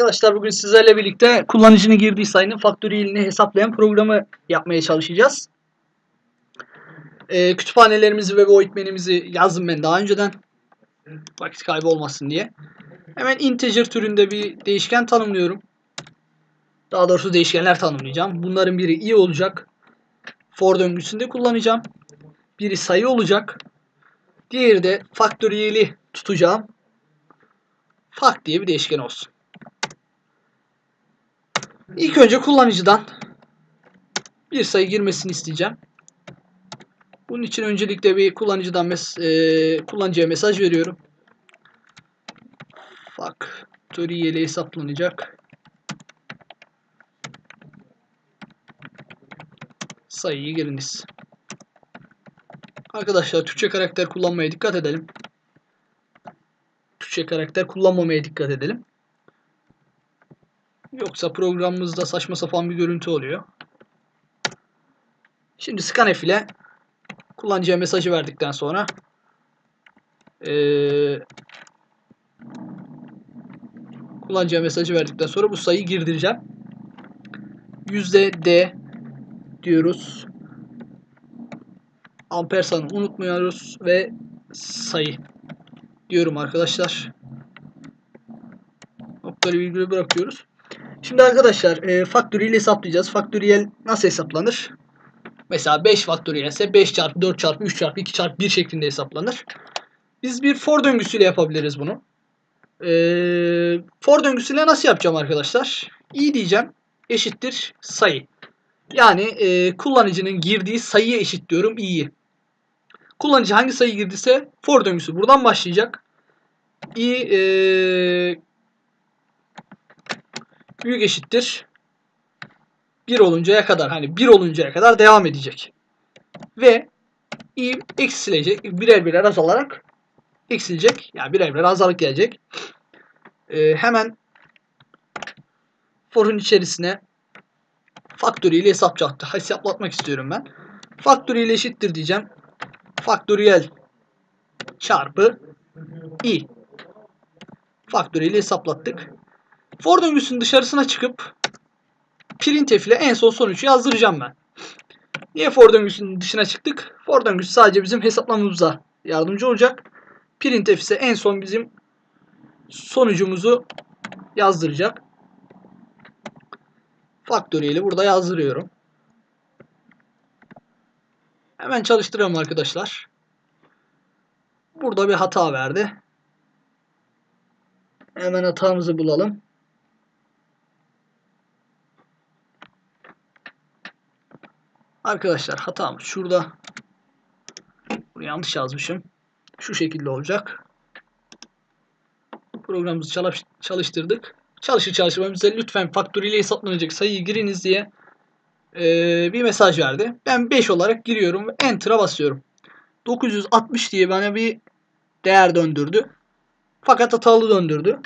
Arkadaşlar bugün sizlerle birlikte kullanıcının girdiği sayının faktöriyelini hesaplayan programı yapmaya çalışacağız. Ee, kütüphanelerimizi ve voidmenimizi yazdım ben daha önceden. Vakit kaybı olmasın diye. Hemen integer türünde bir değişken tanımlıyorum. Daha doğrusu değişkenler tanımlayacağım. Bunların biri i olacak. For döngüsünde kullanacağım. Biri sayı olacak. Diğeri de faktöriyeli tutacağım. Fak diye bir değişken olsun. İlk önce kullanıcıdan bir sayı girmesini isteyeceğim. Bunun için öncelikle bir kullanıcıdan mes e, kullanıcıya mesaj veriyorum. Faktöriyeli hesaplanacak. Sayıyı giriniz. Arkadaşlar Türkçe karakter kullanmaya dikkat edelim. Türkçe karakter kullanmamaya dikkat edelim. Yoksa programımızda saçma sapan bir görüntü oluyor. Şimdi scanf ile kullanıcıya mesajı verdikten sonra ee, kullanıcıya mesajı verdikten sonra bu sayıyı girdireceğim. %d diyoruz. Ampersanı unutmuyoruz ve sayı diyorum arkadaşlar. Noktalı virgülü bırakıyoruz. Şimdi arkadaşlar e, faktöriyel hesaplayacağız. Faktöriyel nasıl hesaplanır? Mesela 5 faktöriyel ise 5 çarpı 4 çarpı 3 çarpı 2 çarpı 1 şeklinde hesaplanır. Biz bir for döngüsüyle yapabiliriz bunu. E, for döngüsüyle nasıl yapacağım arkadaşlar? i diyeceğim eşittir sayı. Yani e, kullanıcının girdiği sayıya eşit diyorum i'yi. Kullanıcı hangi sayı girdiyse for döngüsü buradan başlayacak. i e, büyük eşittir 1 oluncaya kadar hani 1 oluncaya kadar devam edecek. Ve i eksilecek. Birer birer azalarak eksilecek. Yani birer birer azalık gelecek. Ee, hemen for'un içerisine faktöriyel hesapçaktı. Hesaplatmak istiyorum ben. Faktöriyel eşittir diyeceğim. Faktöriyel çarpı i. Faktöriyel hesaplattık. For döngüsünün dışarısına çıkıp printf ile en son sonucu yazdıracağım ben. Niye for döngüsünün dışına çıktık? For döngüsü sadece bizim hesaplamamıza yardımcı olacak. Printf ise en son bizim sonucumuzu yazdıracak. Faktöriyeli burada yazdırıyorum. Hemen çalıştırıyorum arkadaşlar. Burada bir hata verdi. Hemen hatamızı bulalım. Arkadaşlar hatam şurada. Bunu yanlış yazmışım. Şu şekilde olacak. Programımızı çalış çalıştırdık. Çalışır çalışmaz bize lütfen faktörüyle hesaplanacak sayıyı giriniz diye ee, bir mesaj verdi. Ben 5 olarak giriyorum ve Enter'a basıyorum. 960 diye bana bir değer döndürdü. Fakat hatalı döndürdü.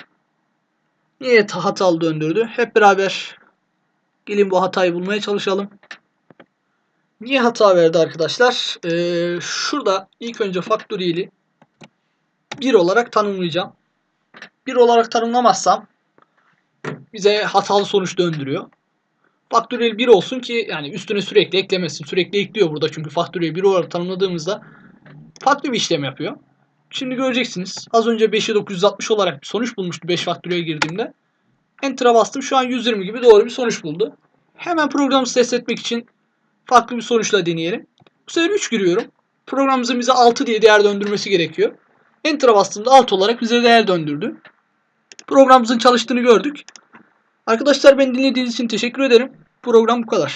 Niye hatalı döndürdü? Hep beraber gelin bu hatayı bulmaya çalışalım. Niye hata verdi arkadaşlar? Ee, şurada ilk önce faktöriyeli 1 olarak tanımlayacağım. 1 olarak tanımlamazsam bize hatalı sonuç döndürüyor. Faktöriyel 1 olsun ki yani üstüne sürekli eklemesin. Sürekli ekliyor burada çünkü faktöriyel 1 olarak tanımladığımızda farklı bir işlem yapıyor. Şimdi göreceksiniz. Az önce 5'i 960 olarak bir sonuç bulmuştu 5 faktöriyel girdiğimde. Enter'a bastım. Şu an 120 gibi doğru bir sonuç buldu. Hemen programı test etmek için farklı bir sonuçla deneyelim. Bu sefer 3 giriyorum. Programımızın bize 6 diye değer döndürmesi gerekiyor. Enter'a bastığımda 6 olarak bize değer döndürdü. Programımızın çalıştığını gördük. Arkadaşlar beni dinlediğiniz için teşekkür ederim. Program bu kadar.